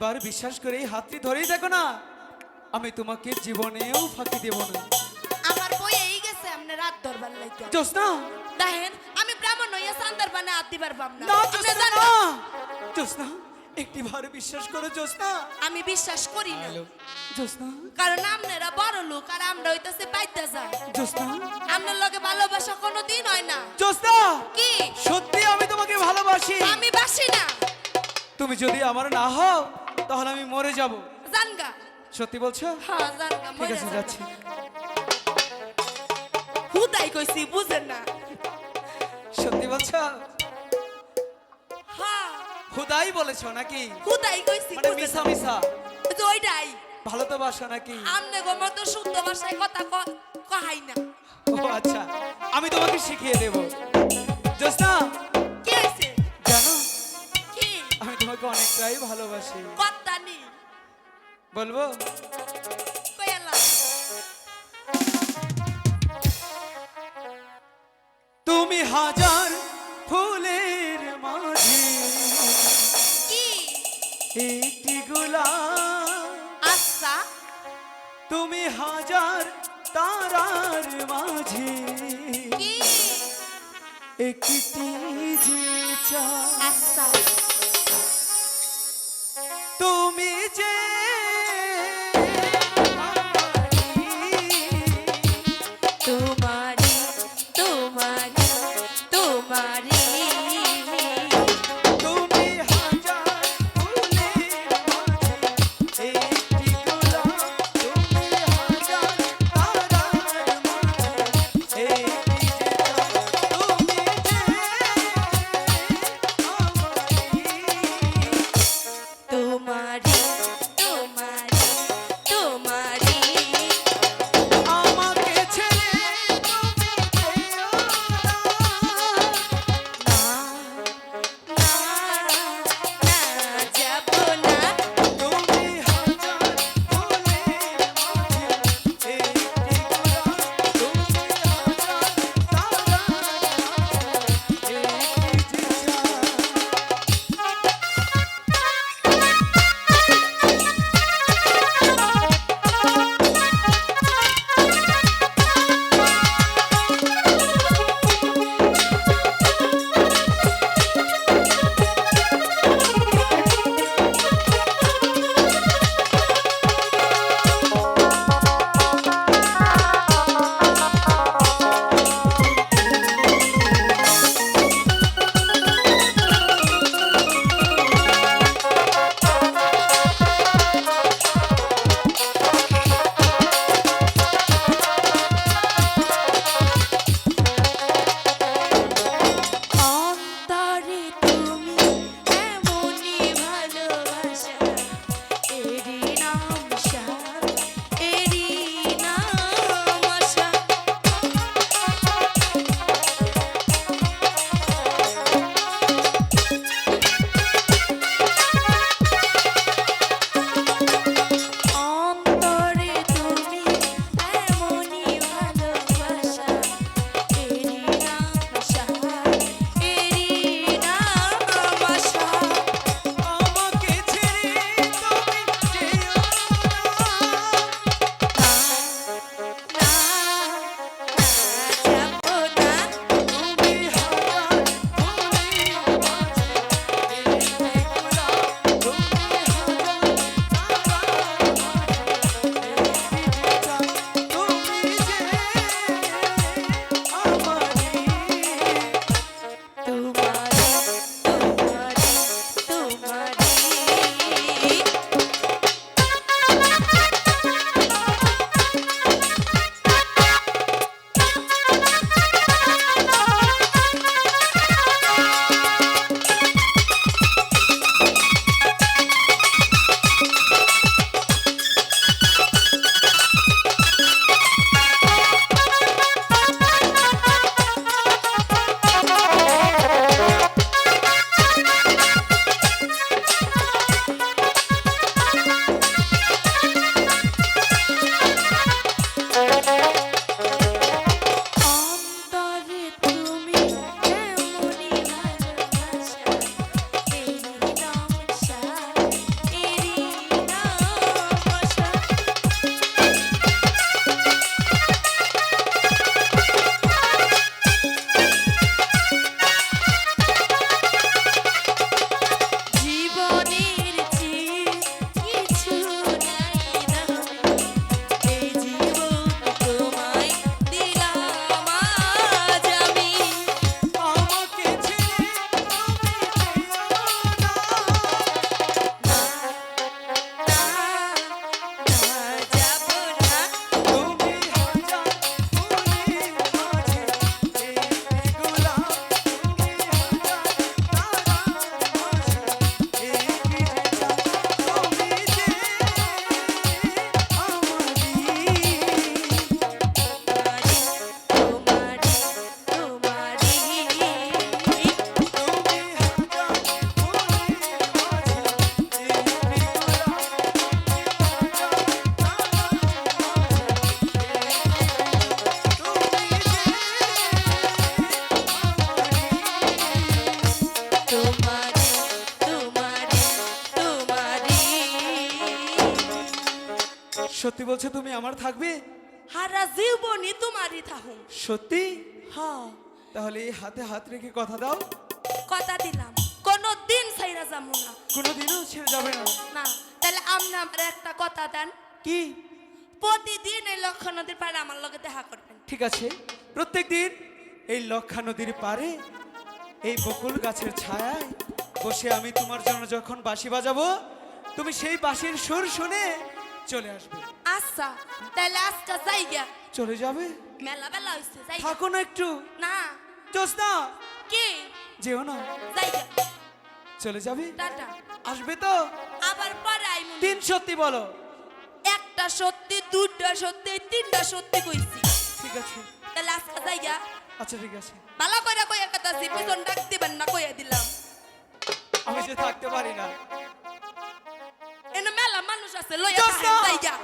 একটিবার বিশ্বাস করে এই হাতটি ধরেই দেখো না। আমি তোমাকে জীবনেও ফাঁকি দেব না। আমার বই এই গেছে আপনি রাত দরবার লাগে জোসনা দেখেন আমি ব্রাহ্মণ হইয়া সান্দার বানে হাত দিবার পাম না। জোসনা? না। জোসনা একটিবার বিশ্বাস করো জোসনা আমি বিশ্বাস করি না। জোসনা কারণ আপনারা বড় লোক আর আমরা হইতাছে পাইতে যাই জোসনা আপনার লগে ভালোবাসা কোনো দিন হয় না। জোসনা কি? তুমি যদি আমার না হও তাহলে আমি মরে যাব। জানগা। সত্যি বলছো? হ্যাঁ জানগা ঠিক আছে যাচ্ছি। হুদাই কইছি বুঝেন না। সত্যি বলছো? হ্যাঁ। খুদাই বলেছ নাকি? হুদাই কইছি মানে। মিশা ওই যে ওইটাই। ভালো তো বাসো নাকি? আমনে গো মতো শুদ্ধ ভাষায় কথা কহাই না। ও আচ্ছা আমি তোমাকে শিখিয়ে দেব। জোসনা তোমাকে অনেকটাই ভালোবাসি। বলব? তুমি হাজার ফুলের মাঝে। একটি গোলাপ। আচ্ছা। তুমি হাজার তারার মাঝে। একটি যে চাঁদ। সত্যি বলছো তুমি আমার থাকবে? হারা জীবনই তোমারই থাকুম সত্যি? হ তাহলে এই হাতে হাত রেখে কথা দাও। কথা দিলাম। কোনো দিন ছাইরা যাব না। কোনোদিনও ছেড়ে যাবে না। না তাহলে আপনি আমার একটা কথা দেন। কি? প্রতিদিন এই লক্ষ্য নদীর পাড়ে আমার লগে দেখা করবেন। ঠিক আছে। প্রত্যেক দিন এই লক্ষা নদীর পারে এই বকুল গাছের ছায়ায় বসে আমি তোমার জন্য যখন বাঁশি বাজাবো তুমি সেই বাঁশির সুর শুনে চলে আসবে। আচ্ছা তাহলে আজকে যাইগা। চলে যাবে? মেলা বেলা হইছে যাইগা। থাকো না একটু। না। চোস না কি? যেও না। যাইগা। চলে যাবে? টাটা। আসবে তো? আবার পরে আইমু। তিন সত্যি বলো। একটা সত্যি দুইটা সত্যি তিনটা সত্যি কইছি। ঠিক আছে। তাহলে আজকে যাইগা। আচ্ছা ঠিক আছে। ভালো করে কইয়া কথা সি পিছন ডাক দিবেন না কইয়া দিলাম। আমি যে থাকতে পারি না। মানুষ আছে লইয়া